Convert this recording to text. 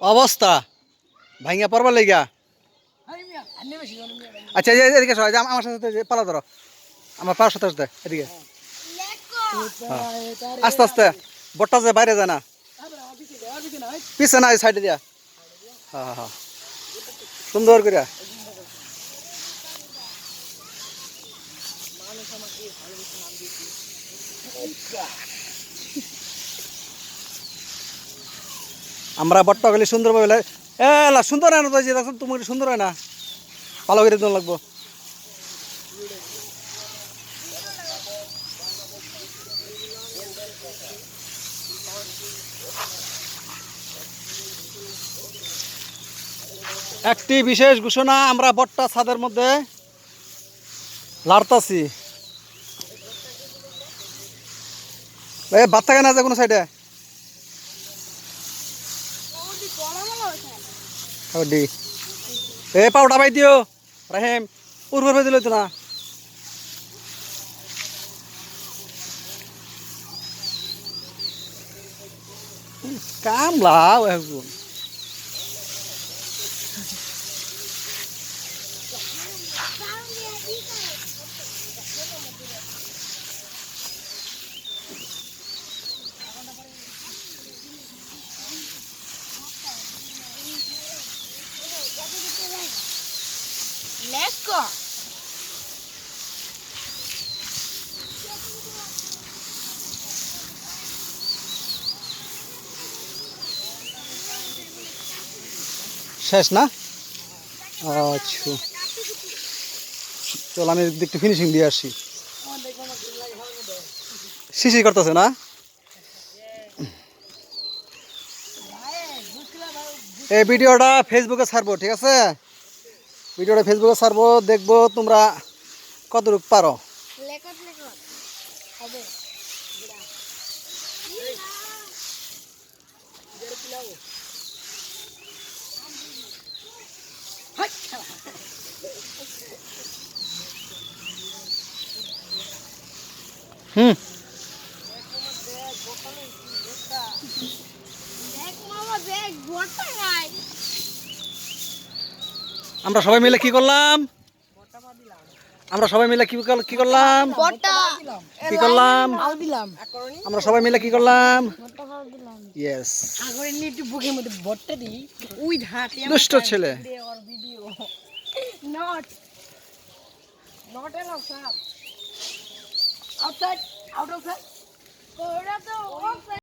অবস্থা। ভাইঙ্গা পড়বার লেগা? আচ্ছা এদিকে সবাই আমার সাথে পালা ধরো। আমার পাওয়ার সাথে সাথে এদিকে। হ্যাঁ। আস্তে আস্তে। বটটা যে বাইরে যায় না। পিছে না সাইডে দিয়া। হ্যাঁ হ্যাঁ হ্যাঁ। সুন্দর করে আমরা বট্টা গেলে সুন্দর ভাবে এ সুন্দর হয় না তো যে দেখুন তুমি সুন্দর হয় না? ভালো করে দিন লাগবো। একটি বিশেষ ঘোষণা আমরা বট্টা ছাদের মধ্যে লাড়তাছি। বাদ থাকে যে কোনো সাইডে? কাবাডি। এ পাউডা পাই দিও। রাহেম উর্বর বাই দিল তো না কামলা এখন শেষ না? আচ্ছা। চল, আমি একটু ফিনিশিং দিয়ে আসি। শিশি করতেছে না? এই ভিডিওটা ফেসবুকে ছাড়বো, ঠিক আছে? ভিডিওটা ফেসবুকে ছাড়বো দেখব তোমরা কতটুকু পারো। হুম। আমরা সবাই মিলে কি করলাম? আমরা সবাই মিলে কি করলাম? কি করলাম? আমরা সবাই মিলে কি করলাম? মধ্যে দুষ্ট ছেলে। নট